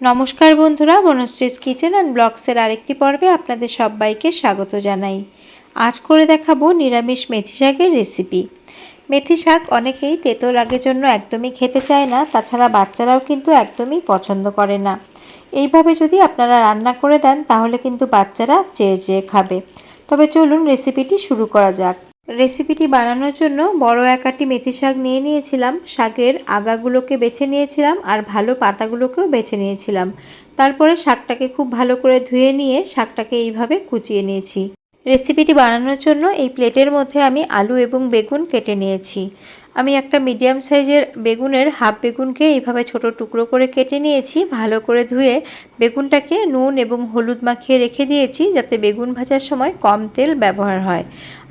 নমস্কার বন্ধুরা, বনশ্রীস kitchen and ব্লগসের আরেকটি পর্বে আপনাদের সবাইকে স্বাগত জানাই। আজ করে দেখাবো নিরামিষ মেথি শাকের রেসিপি মেথি শাক অনেকেই তেতো লাগের জন্য একদমই খেতে চায় না, তাছাড়া বাচ্চারাও কিন্তু একদমই পছন্দ করে না। এইভাবে যদি আপনারা রান্না করে দেন, তাহলে কিন্তু বাচ্চারা চেয়ে চেয়ে খাবে। তবে চলুন রেসিপিটি শুরু করা যাক। রেসিপিটি বানানোর জন্য বড় একাটি মেথি শাক নিয়ে নিয়েছিলাম। শাকের আগাগুলোকে বেছে নিয়েছিলাম আর ভালো পাতাগুলোকেও বেছে নিয়েছিলাম। তারপরে শাকটাকে খুব ভালো করে ধুয়ে নিয়ে শাকটাকে এইভাবে কুচিয়ে নিয়েছি। রেসিপিটি বানানোর জন্য এই প্লেটের মধ্যে আমি আলু এবং বেগুন কেটে নিয়েছি। আমি একটা মিডিয়াম সাইজের বেগুনের হাফ বেগুনকে এইভাবে ছোট টুকরো করে কেটে নিয়েছি, ভালো করে ধুয়ে বেগুনটাকে নুন এবং হলুদ মাখিয়ে রেখে দিয়েছি যাতে বেগুন ভাজার সময় কম তেল ব্যবহার হয়।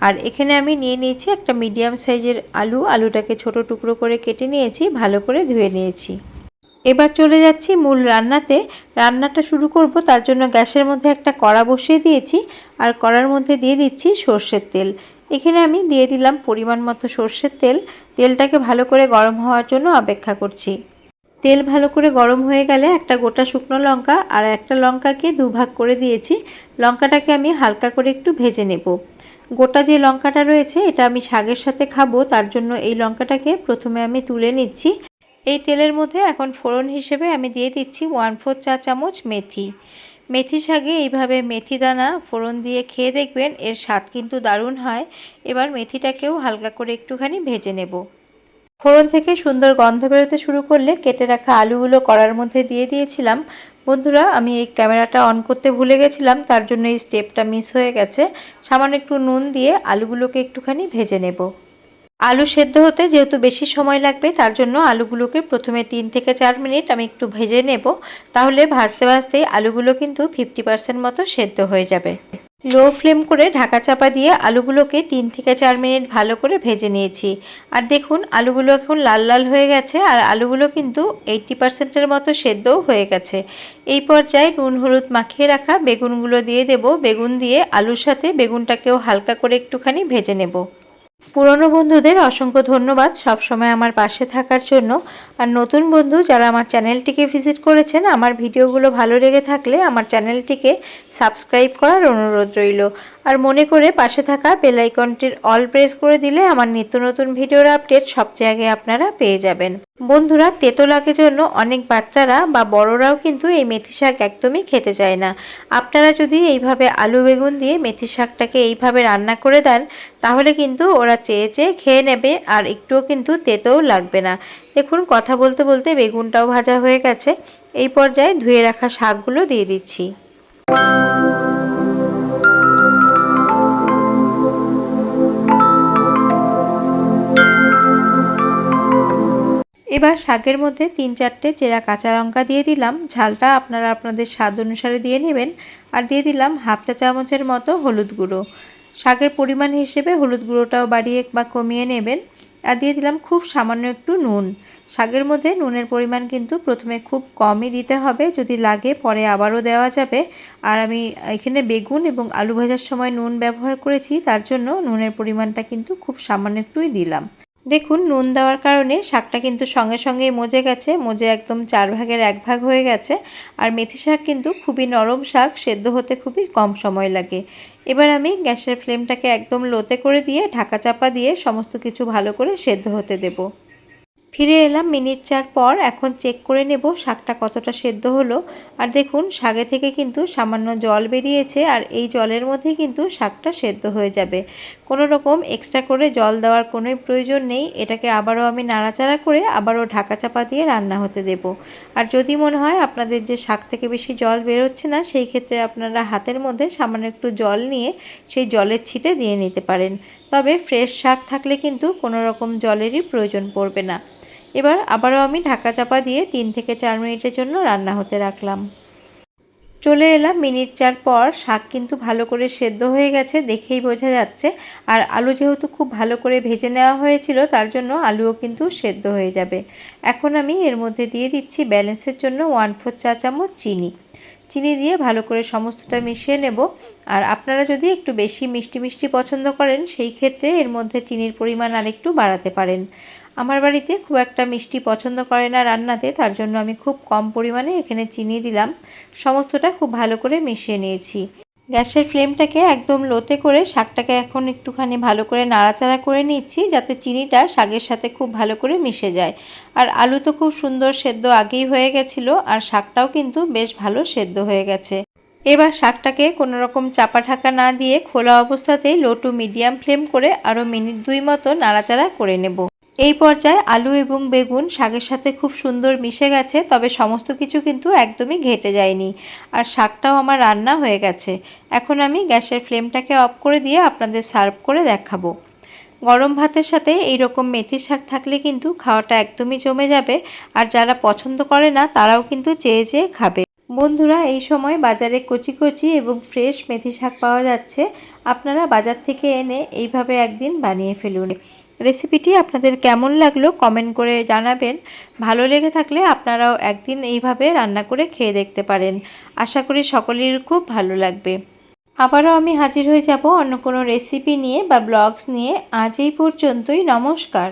আর এখানে আমি নিয়ে নিয়েছি একটা মিডিয়াম সাইজের আলু, আলুটাকে ছোট টুকরো করে কেটে নিয়েছি, ভালো করে ধুয়ে নিয়েছি। এবার চলে যাচ্ছি মূল রান্নাতে। রান্নাটা শুরু করব, তার জন্য গ্যাসের মধ্যে একটা কড়া বসিয়ে দিয়েছি, আর কড়ার মধ্যে দিয়ে দিচ্ছি সর্ষের তেল। এখানে আমি দিয়ে দিলাম পরিমাণ মতো সর্ষের তেল। তেলটাকে ভালো করে গরম হওয়ার জন্য অপেক্ষা করছি। তেল ভালো করে গরম হয়ে গেলে একটা গোটা শুকনো লঙ্কা আর একটা লঙ্কাকে দুভাগ করে দিয়েছি। লঙ্কাটাকে আমি হালকা করে একটু ভেজে নেব। গোটা যে লঙ্কাটা রয়েছে, এটা আমি শাকের সাথে খাব, তার জন্য এই লঙ্কাটাকে প্রথমে আমি তুলে নিচ্ছি। এই তেলের মধ্যে এখন ফোড়ন হিসেবে আমি দিয়ে দিচ্ছি ওয়ান ফোর চা চামচ মেথি। মেথি শাকে এইভাবে মেথি দানা ফোড়ন দিয়ে খেয়ে দেখবেন, এর স্বাদ কিন্তু দারুণ হয়। এবার মেথিটাকেও হালকা করে একটুখানি ভেজে নেব। ফোড়ন থেকে সুন্দর গন্ধ বেরোতে শুরু করলে কেটে রাখা আলুগুলো কড়ার মধ্যে দিয়ে দিয়েছিলাম। বন্ধুরা, আমি এই ক্যামেরাটা অন করতে ভুলে গেছিলাম, তার জন্য এই স্টেপটা মিস হয়ে গেছে। সামান্য একটু নুন দিয়ে আলুগুলোকে একটুখানি ভেজে নেব। আলু সেদ্ধ হতে যেহেতু বেশি সময় লাগবে, তার জন্য আলুগুলোকে প্রথমে তিন থেকে চার মিনিট আমি একটু ভেজে নেব। তাহলে ভাজতে ভাজতে আলুগুলো কিন্তু ফিফটি পার্সেন্ট মতো সেদ্ধ হয়ে যাবে। লো ফ্লেম করে ঢাকা চাপা দিয়ে আলুগুলোকে তিন থেকে চার মিনিট ভালো করে ভেজে নিয়েছি। আর দেখুন, আলুগুলো এখন লাল লাল হয়ে গেছে আর আলুগুলো কিন্তু এইটটি পার্সেন্টের মতো সেদ্ধও হয়ে গেছে। এই পর্যায়ে নুন হলুদ মাখিয়ে রাখা বেগুনগুলো দিয়ে দেব। বেগুন দিয়ে আলুর সাথে বেগুনটাকেও হালকা করে একটুখানি ভেজে নেব। পুরনো বন্ধুদের অসংখ্য ধন্যবাদ সবসময় আমার পাশে থাকার জন্য। আর নতুন বন্ধু যারা আমার চ্যানেলটিকে ভিজিট করেছেন, আমার ভিডিওগুলো ভালো লেগে থাকলে আমার চ্যানেলটিকে সাবস্ক্রাইব করার অনুরোধ রইল। আর মনে করে পাশে থাকা বেলাইকনটির অল প্রেস করে দিলে আমার নিত্য নতুন ভিডিওর আপডেট সবচেয়ে আগে আপনারা পেয়ে যাবেন। বন্ধুরা তেতো লাগের জন্য অনেক বাচ্চারা বা বড়রাও কিন্তু এই মেথি শাক একদমই খেতে চায় না। আপনারা যদি এইভাবে আলু বেগুন দিয়ে মেথি শাকটাকে এইভাবে রান্না করে দেন, তাহলে কিন্তু ওরা চেয়ে চেয়ে খেয়ে নেবে, আর একটুও কিন্তু তেতোও লাগবে না। দেখুন, কথা বলতে বলতে বেগুনটাও ভাজা হয়ে গেছে। এই পর্যায়ে ধুয়ে রাখা শাকগুলো দিয়ে দিচ্ছি। এবার শাকের মধ্যে তিন চারটে চেরা কাঁচা লঙ্কা দিয়ে দিলাম। ঝালটা আপনারা আপনাদের স্বাদ অনুসারে দিয়ে নেবেন। আর দিয়ে দিলাম হাফ চা চামচের মতো হলুদ গুঁড়ো। শাকের পরিমাণ হিসেবে হলুদ গুঁড়োটাও বাড়িয়ে বা কমিয়ে নেবেন। আর দিয়ে দিলাম খুব সামান্য একটু নুন। শাকের মধ্যে নুনের পরিমাণ কিন্তু প্রথমে খুব কমই দিতে হবে, যদি লাগে পরে আবারও দেওয়া যাবে। আর আমি এখানে বেগুন এবং আলু ভাজার সময় নুন ব্যবহার করেছি, তার জন্য নুনের পরিমাণটা কিন্তু খুব সামান্য একটুই দিলাম। দেখুন, নুন দেওয়ার কারণে শাকটা কিন্তু সঙ্গে সঙ্গেই মজে গেছে। মজে একদম চার ভাগের এক ভাগ হয়ে গেছে। আর মেথি শাক কিন্তু খুবই নরম শাক, সেদ্ধ হতে খুবই কম সময় লাগে। এবার আমি গ্যাসের ফ্লেমটাকে একদম লোতে করে দিয়ে ঢাকা চাপা দিয়ে সমস্ত কিছু ভালো করে সেদ্ধ হতে দেবো। ফিরে এলাম মিনিট চার পর। এখন চেক করে নেব শাকটা কতটা সেদ্ধ হলো। আর দেখুন শাকে থেকে কিন্তু সামান্য জল বেরিয়েছে। আর এই জলের মধ্যে কিন্তু শাকটা সেদ্ধ হয়ে যাবে। কোনো রকম এক্সট্রা করে জল দেওয়ার কোনোই প্রয়োজন নেই। এটাকে আবারও আমি নাড়াচাড়া করে আবারও ঢাকা চাপা দিয়ে রান্না হতে দেব। আর যদি মনে হয় আপনাদের যে শাক থেকে বেশি জল বেরোচ্ছে না, সেই ক্ষেত্রে আপনারা হাতের মধ্যে সামান্য একটু জল নিয়ে সেই জলের ছিটে দিয়ে নিতে পারেন। তবে ফ্রেশ শাক থাকলে কিন্তু কোনো রকম জলেরই প্রয়োজন পড়বে না। এবার আবারও আমি ঢাকা চাপা দিয়ে তিন থেকে চার মিনিটের জন্য রান্না হতে রাখলাম। চলে এলাম, মিনিট চার পর শাক কিন্তু ভালো করে সেদ্ধ হয়ে গেছে দেখেই বোঝা যাচ্ছে। আর আলু যেহেতু খুব ভালো করে ভেজে নেওয়া হয়েছিল, তার জন্য আলুও কিন্তু সেদ্ধ হয়ে যাবে। এখন আমি এর মধ্যে দিয়ে দিচ্ছি ব্যালেন্সের জন্য ওয়ান ফোর চা চামচ চিনি। চিনি দিয়ে ভালো করে সমস্তটা মিশিয়ে নেব। আর আপনারা যদি একটু বেশি মিষ্টি মিষ্টি পছন্দ করেন, সেই ক্ষেত্রে এর মধ্যে চিনির পরিমাণ আরেকটু বাড়াতে পারেন। আমার বাড়িতে খুব একটা মিষ্টি পছন্দ করে না রান্নাতে, তার জন্য আমি খুব কম পরিমাণে এখানে চিনি দিলাম। সমস্তটা খুব ভালো করে মিশিয়ে নিয়েছি। গ্যাসের ফ্লেমটাকে একদম লোতে করে শাকটাকে এখন একটুখানি ভালো করে নাড়াচাড়া করে নিচ্ছি যাতে চিনিটা শাকের সাথে খুব ভালো করে মিশে যায়। আর আলু তো খুব সুন্দর সেদ্ধ আগেই হয়ে গেছিল আর শাকটাও কিন্তু বেশ ভালো সেদ্ধ হয়ে গেছে। এবার শাকটাকে কোনো রকম চাপা ঢাকা না দিয়ে খোলা অবস্থাতেই লো টু মিডিয়াম ফ্লেম করে আরও মিনিট দুই মতো নাড়াচাড়া করে নেব। এই পর্যায়ে আলু এবং বেগুন শাকের সাথে খুব সুন্দর মিশে গেছে, তবে সমস্ত কিছু কিন্তু একদমই ঘেটে যায়নি। আর শাকটাও আমার রান্না হয়ে গেছে। এখন আমি গ্যাসের ফ্লেমটাকে অফ করে দিয়ে আপনাদের সার্ভ করে দেখাবো। গরম ভাতের সাথে এই রকম মেথি শাক থাকলে কিন্তু খাওয়াটা একদমই জমে যাবে, আর যারা পছন্দ করে না তারাও কিন্তু চেয়ে চেয়ে খাবে। বন্ধুরা, এই সময় বাজারে কচি কচি এবং ফ্রেশ মেথি শাক পাওয়া যাচ্ছে। আপনারা বাজার থেকে এনে এইভাবে একদিন বানিয়ে ফেলুন। রেসিপিটি আপনাদের কেমন লাগল কমেন্ট করে জানাবেন। ভালো লেগে থাকলে আপনারাও একদিন এইভাবে রান্না করে খেয়ে দেখতে পারেন। আশা করি সকলের খুব ভালো লাগবে। আবারও আমি হাজির হয়ে যাব অন্য কোনো রেসিপি নিয়ে বা ব্লগস নিয়ে। আজ এই পর্যন্তই, নমস্কার।